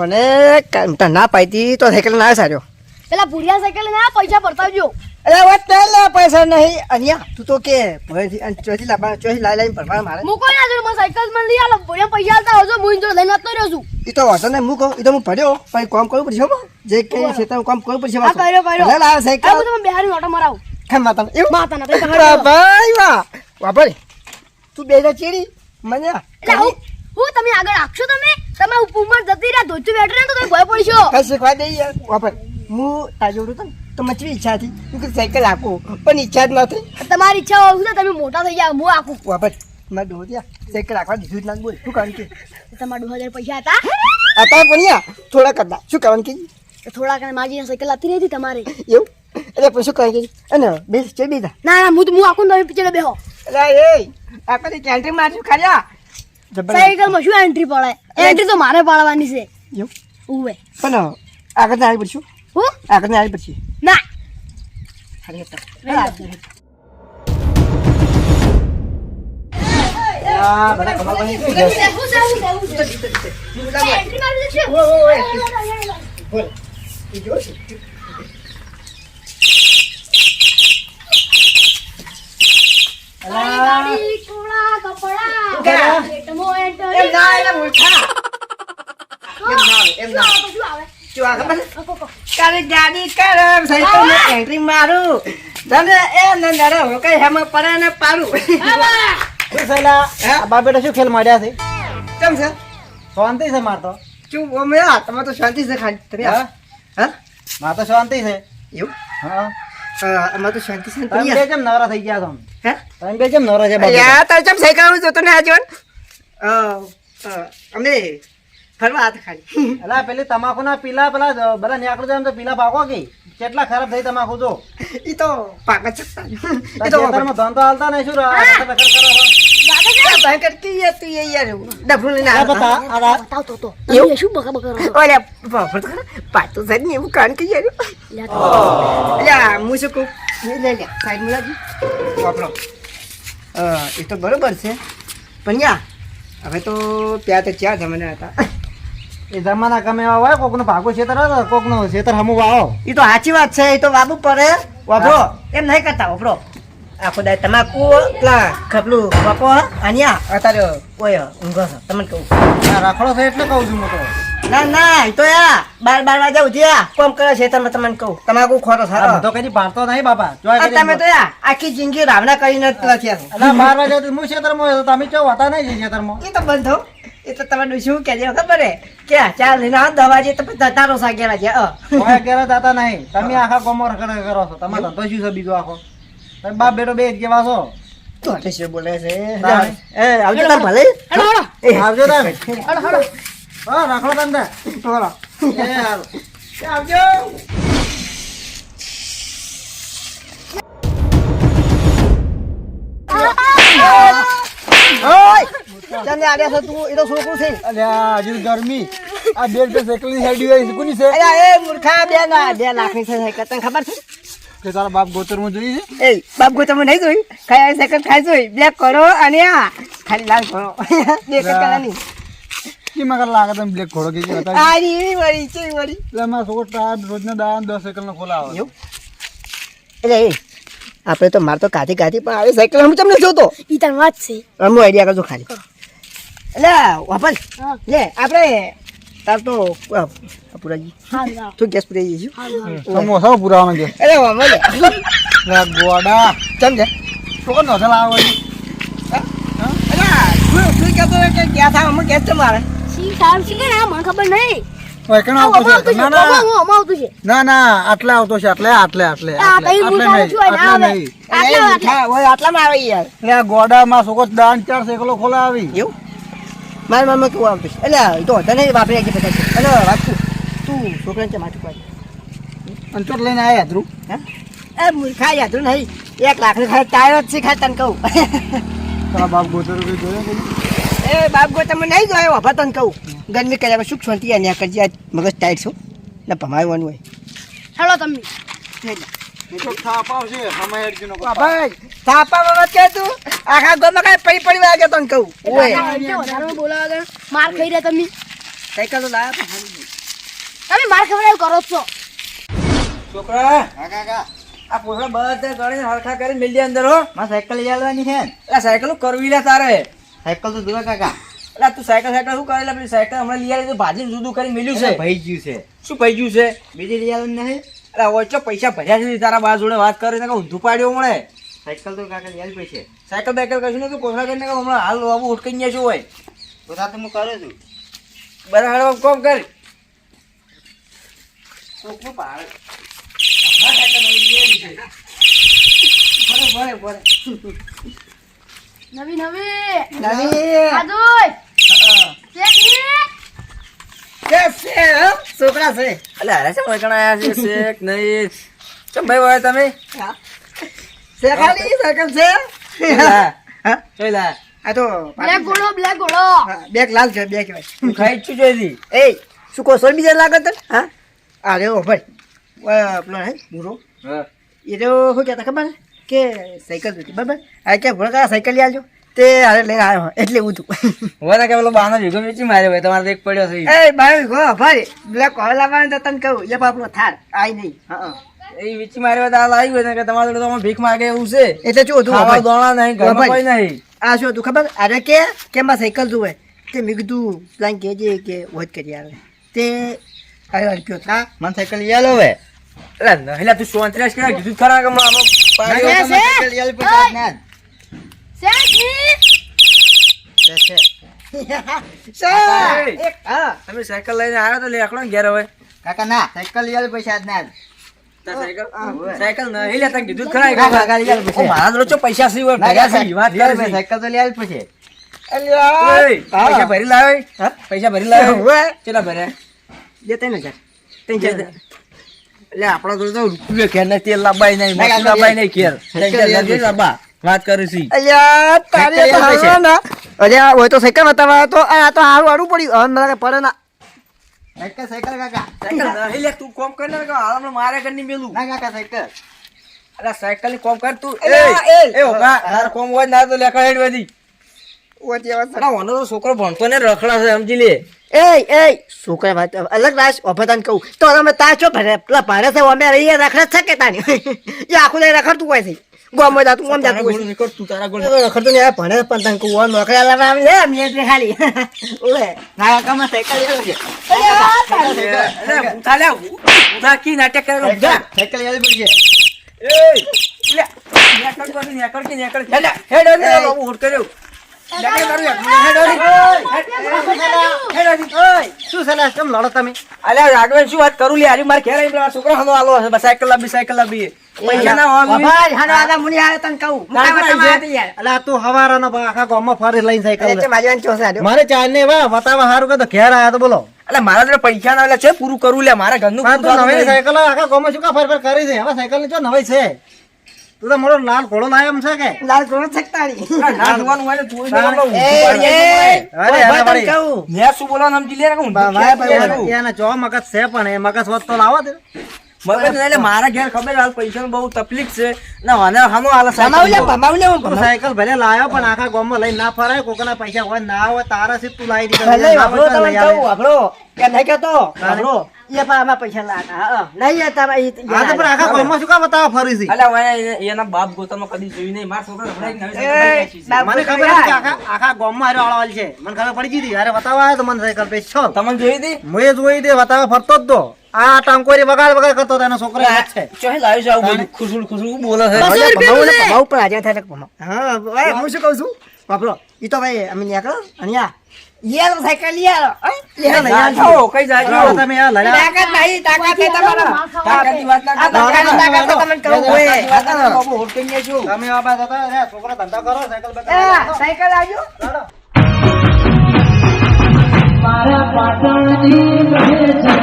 મને ના પાઈતી તો સાયકલ ના સાર્યો પેલા ભૂરિયા સાયકલ ના પૈસા ભરતાવજો. અરે હવે તેલ પૈસા નહીં. અહીંયા તું તો કે ભયથી અને ચોથી લાવવા ચોથી લાઈ લાઈને ભરવા મારે. મૂકો ના જો મને સાયકલમાં લઈ આલો. ભૂરિયા પૈસા આલતા હોજો હું જોડે લઈને આવતો રહ્યો છું. એ તો વાંધો ને મૂકો ઈ તો હું ભર્યો. પણ કામ કરવું પડશે હો જે કઈ છે તે કામ કરવું પડશે હા કર્યો કર્યો. લે લાવ સાયકલ. હું તમે બિહારી ઓટો મરાવ કેમ માતા એવું? માતાના તો વાહ ભાઈ વાહ. વાહ તું બે હજાર ચીડી મને હું હું તમે આગળ રાખશો તમે? તમે ઉપર જતી રહ્યા ધોચું બેઠો ને તો તમે ભય પડશો. કઈ શીખવા યાર વાહ હું તાર જોડું તો તો મચવી ઈચ્છા હતી હું કીધું સાયકલ આપો પણ ઈચ્છા જ નથી તમારી ઈચ્છા હોય તો તમે મોટા થઈ જાવ હું આખું વાપર મેં મારે દોડ્યા સાયકલ રાખવા દીધું જ ના બોલ શું કારણ કે? તમારા દો હજાર પૈસા હતા? હતા પણ યા થોડા કરતા. શું કારણ કે? થોડા અને માજી સાયકલ આપતી રહી હતી તમારે? એવું? એટલે પછી શું કહે કે? અને બેસ છે બીજા ના ના હું તો હું આખું તમે પિક્ચર બેહો. એટલે એ આપણે કેન્ટીન મારશું જબર સાયકલમાં શું એન્ટ્રી પડે એન્ટ્રી તો મારે પાડવાની છે. ઉવે. પણ આગળ આવી પડશું હું. આગળ આવી પડશે. ના. કપડાં. એમ ના એટલે મૂર્ખા. એમ ના એમ ના આવે. શું આવે? જો આ ખબર છે? કો, કો, કો. તારી ગાડી કરમ સાયકલ ને એન્ટ્રી મારું તને એ નંદરે હું કઈ હેમ પડે ને પારું. શું? આ બા બેટા શું ખેલ માર્યા છે કેમ છે શાંતિ છે માર તો ચૂપ ઓમે તમે તો શાંતિ છે ખાલી તમે. હા? હા માર તો શાંતિ છે એવું હા અમારે તો શાંતિ આ. કેમ નવરા થઈ ગયા તમે હે તમે બે કેમ નવરા છે યાર તારે ચમ સાયકલ જોતો ને આ અ, અમે ફરવા હાથ ખાલી. અલા પેલી તમાકુ ના પીલા પેલા જ- બધા નેકળો જાય તો પીલા પાકો કે? કેટલા ખરાબ થઈ તમાકુ જો. ઈ તો પાક ચકતા એ ઈ તો તો હાલતા નહીં શું રા- રખડ રખડ કરો છો? ભયંકર ભયંકર યાર તું યાર. ડબલું લઈને આ બતા, આ બતાવ તો તો. એવું? શું બકા બકા કરો છો? ઓલે બાપર તો પાતું ને એવું કાન કે યાર લે હું શું કહું? લે લે સાઈડમાં લાગી. વાપરો. એ તો બરોબર છે. પણ યા હવે તો ત્યાં તો ક્યાં જમાના હતા. એ જમાના ગમે એવા હોય કોકનું ભાગું છેતર હોય કોકનું છેતર હમું વાવો. એ તો સાચી વાત છે એ તો વાબુ પડે. વાપરો એમ નહીં કરતા વાપરો આખો દાય તમાકુ પેલા ખપલું વાપો આન્યા અત્યારે ઓય ઊંઘો છો. તમને કહું. રાખડો છે એટલે કહું છું હું તો. ના ના એ તો યા બાર બાર વાગ્યા ઉઠ્યા કોમ કરે છે તમે તમને કહું. તમાકુ ખોટો આ સારો બધો કદી પાડતો નહીં બાપા. તમે તો યા આખી જિંદગી રાવણા કરીને છો. અલા બાર વાગે તો હું છેતરમાં હતો, તમે ચો હતા નહીં છેતરમાં એ તો બંધ થો એ તો તમે શું કે ખબર હે કે ચાર લઈને આ દવા જે તમે તારો સાગેલા છે અ. કોઈ ઘેર જતા નહીં. તમે આખા રખડ કરો છો. તમારે ધંધો શું છે બીજો આખો? તમે બાપ બેટો બે જ કેવા છો? તું બોલે છે. તારે? એ આવજો તાર ભલે. આવજો હેડો. હા રાખો તમે બોલો. એ હારું. એ આવજો. ચાલે આડ્યા છે તું એ તો છોકરું છે. અલ્યા હજુ ગરમી. આ બે રૂપિયા સાયકલની હેડી હોય છે કોની છે? અલ્યા એ મૂર્ખા બે ના બે લાખની છે તને ખબર છે? કે તારા બાપ ગોતરમાં જોઈ છે? એ બાપ ગો તમે નહીં જોઈ ખાઈ સાયકલ ખાઈ જોઈ. બ્લેક કરો અને આ. ખાલી લાલ કરો. બે કલાની કે મગર લાગે તમે બ્લેક ઘોડો કે બતાવી આરી એવી વળી છે વળી. એટલે અમારા છોકરો ટાયર રોજના દાન દસ સાયકલનો ખોલા આવે. એટલે એ આપણે તો માર તો કાધી કાધી પણ આવે સાયકલ હું તમને જોતો. ઈ તાર વાત છે. હું આઈડિયા કરજો ખાલી. એટલે વાપર. હા. લે આપણે તાર તો પુરાજી. હા, હા. ગેસ પુરાઈ જઈશું હા, હા. સમોસા પુરાવાનો કે અરે વામો લે લે ગોડા. સમજે છોકરો નોંધે હા? અલા તું તું કહેતો હતો કે ગયા થા અમે ગેસ છે મારે શી સાહેબ શી કે ના મને ખબર નહીં. વેકણ આ આવતો છે? ના ના. ઓમાં, ઓમાં આવતું છે. ના ના આટલે આવતો છે આટલે આટલે આટલે આટલે કઈ આટલે મૂર્ખાનું નહીં શું હોય? ના આટલે આવે. યાર. એટલે ગોડામાં દાન ચાર એવું? મારા મામા કેવું આવતું છે? એટલે તો હતા વાપરી નાખી બધા છે. અને વાંચું તું છોકરાને પાડી લઈને ધ્રુવ? હે? એ મૂર્ખા યાદ નહીં. એક લાખ ખાલી ટાયર જ છે ખાય તને કહું. તારા બાપ ગોતરો જોયો કઈ એ બાપ ગો તમે નહીં જોયો વાપા તને કહું. ગરમી કર્યા સુખ શાંતિ આ કરજે. આ મગજ ટાઈટ છો ને ભમાવવાનું હોય. હેડો તમે. કે. માર ખાઈ રહ્યા તમે. સાયકલ તો લાયા તો માર ખબર કરો છો. છોકરા. કાકા. આ પોસડા બધા ગણીને હરખા કરી મિલી અંદર હો. મારે સાયકલ લઈ આવવાની છે એટલે સાયકલ કરવી લે તારે. સાયકલ તો જોવે કાકા. એટલે તું સાયકલ સાયકલ શું કરેલા પેલી સાયકલ હમણાં લઈ આવી ભાજી જુદું કરી મિલ્યું છે. ભાઈ ગયું છે. શું ભાઈ ગયું છે? બીજી લઈ આવવાની નહીં? એટલે ઓછો પૈસા ભર્યા છે તારા બા જોડે વાત કરીને કે ઊંધું પાડ્યો મળે સાયકલ તો કાકા લઈ આવી પૈસે સાયકલ બાયકલ કશું નહીં તું કોસડા કરીને કે હમણાં હાલ બાબુ ઉટકી ગયા છું હોય. તો સાથે હું કરું છું. બરાબર કોમ કર. છોકરું પાડે. નવી આવી છે. નહીં ચમ ભાઈ લાલ ખાઈ છું જોઈ એ શું કહો સોલ બીજા લાગે તને હા અરે ભાઈ વા, હે બુરો એ તો શું કહેતા ખબર કે સાયકલ જોતી બરાબર આ કે ભોળા સાયકલ લઈ આવજો તે હારે લઈને આવ્યો એટલે એવું હતું હોય કે પેલો બાનો ભેગો વેચી માર્યો હોય તમારે એક પડ્યો છે એ ભાઈ ગો ભાઈ બ્લેક હવે લાવવાનું તો તને કહું એ આપણો થાર આઈ નહીં હા એ વેચી માર્યો તો હોય ને કે તમારે તો ભીખ માગે એવું છે એટલે શું હતું ખાવા દોણા નહીં ઘરમાં કોઈ નહીં આ શું હતું ખબર અરે કે કેમાં સાયકલ જોવે તે મેં કીધું પ્લાન કહેજે કે વોચ કરી આવે તે અરે કયો હા મને સાયકલ લઈ આલો હવે એટલે નહિલા તું શું અંતરાશ કર્યા કીધું ખરા કે આમાં પાડ્યો છે, સાયકલ લઈ પર જાત ને તમે સાયકલ લઈને આવ્યા તો લેખડો ને ઘેર હવે. કાકા ના સાયકલ લઈ પૈસા પૈસે આજ ને સાયકલ? સાયકલ નહીં લે તને કીધું જ ખરા પછી. મારા જોડે પૈસા સી વાત કરે સાયકલ તો લઈ આલી પૈસે. પૈસા ભરી લાવે? હા? પૈસા ભરી લાવે. કેટલા ભર્યા? બે ત્રણ હજાર ત્રણ ચાર એટલે આપણા તો રૂપિયો તેલ લાવવાય નહીં નહીં. વાત કરું છું. અલ્યા તારે અલ્યા હોય તો સાયકલ બતાવા તો આ તો હારું હારું પડ્યું. હવે પડે ના. સાયકલ સાયકલ કાકા. સાયકલ નહીં લે તું કોમ કર કે હાલ મારે ઘરની મેલું. ના કાકા સાયકલ. અરે સાયકલની કોમ કર તું. એ એ. એ ઓકા તાર કોમ હોય ના તો લેખા હેડ વધી છોકરો ભણતો ને રખડા સમજી લે. એ એ છોકરા વાત અલગ રાસ ઓફતાન કહું. તો અમે તા છો ભરે પેલા ભારે છે અમે રહીએ રખડ છે કે તાની? એ આખું દે રખડતું હોય છે. ગોમ જાતું ગોમ જાતું હોય તું તારા ગોળ રખડતું નહીં ભણે પણ તને કહું ઓન નોકરી લાવવા આવી લે અમે એટલે ખાલી. ઓલે ના કાકા સાયકલ લઈ છે. ઉઠા લે ઉઠા કી નાટક કરે સાયકલ લઈ આલી એ લે નેકળ કરી નેકળ કી નેકળ હેડ હેડ હેડ હેડ બાબુ ઉઠ. કર્યો નેકળ કરું હેડ હેડ હેડ ઓય શું સલાહ કેમ લડો તમે? અલ્યા રાઘવેન શું વાત કરું લે? હારી માર ઘેર આવીને પેલા છોકરા હનો આલો હશે. સાયકલ લાવી સાયકલ લાવી પૈસા ના હોય ભાઈ હાનો આદા મુની આવે તને કહું. ના, ના, મુકાવા ના, તમે યાર. અલા તું હવારાનો આખા ગામમાં ફરી લઈને સાયકલ એટલે લે. મારી વાન ચોસે આડ્યો મારે ચાલ ને વા વતાવા હારું કે તો ઘેર આયા તો બોલો. એટલે મારા જોડે પૈસા ના એટલે છે પૂરું કરું લે. મારા ઘરનું. સાયકલ આખા ગામમાં શું કા ફર ફર કરી છે? હવે સાયકલની જો નવી છે? તું તો મારો લાલ ઘોડો લાયો એમ છે કે? લાલ ઘોડો છકતાની ના, ના જોવાનું હોય તો તું જ એ એ અરે, અરે, ભાઈ. કહું મે શું બોલવાનું સમજી લે ને ભાઈ, ભાઈ? એને જો મગજ છે પણ એ મગજ હોત તો લાવો દે મગજ એટલે મારા ઘેર ખબર હાલ પૈસા બહુ તકલીફ છે. ના મને હાનો હાલ સાયકલ હું સાયકલ ભલે લાયો પણ આખા ગામમાં લઈને ના ફરાય કોકના પૈસા હોય ના હોય તારા સીધ તું લાવી દીધા. ભલે લઈ. કહું વાપરો. કે નહીં કેતો વાપરો. એ પણ આમાં પૈસા લાગે નહીં એ તારા ઈ- ઈ હા તો પણ આખા ગામમાં શું કામ બતાવવા ફરી છે અલ્યા હવે એના બાપ ગોતમમાં કદી જોયું નહીં મારા છોકરા હમણાં એક નવી સાયકલ એ, લઈ આપી છે. બાપ મને ખબર હતી આખા આખા ગામમાં હારે આળવાલ છે મને ખબર પડી ગઈ હતી અરે બતાવવા આવ્યો તો મને સાયકલ પે છો તમને જોઈ હતી મેં જોઈ દે બતાવવા ફરતો જ તો આ ટંકોરી વગાડ વગાડ કરતો હતો એનો છોકરો એક છે ચોહે બોલે પર થાય હા હું શું કહું છું બાપરો ઈ તો ભાઈ અમે નીકળો આલો સાયકલ ઈ આલો. જાજો, કઈ જાજો. તમે આ લડ્યા તાકાત નહીં તાકાત નહીં તમારા. તાકાતની વાત ના તાકાત તો તમને કહું ના કરો, બાબુ, હોટકેન ગયા છો. તમે આ બાજુ હતા અરે છોકરો ધંધો કરો સાયકલ બતાવો સાયકલ આવજો. મારા પાટણની છે.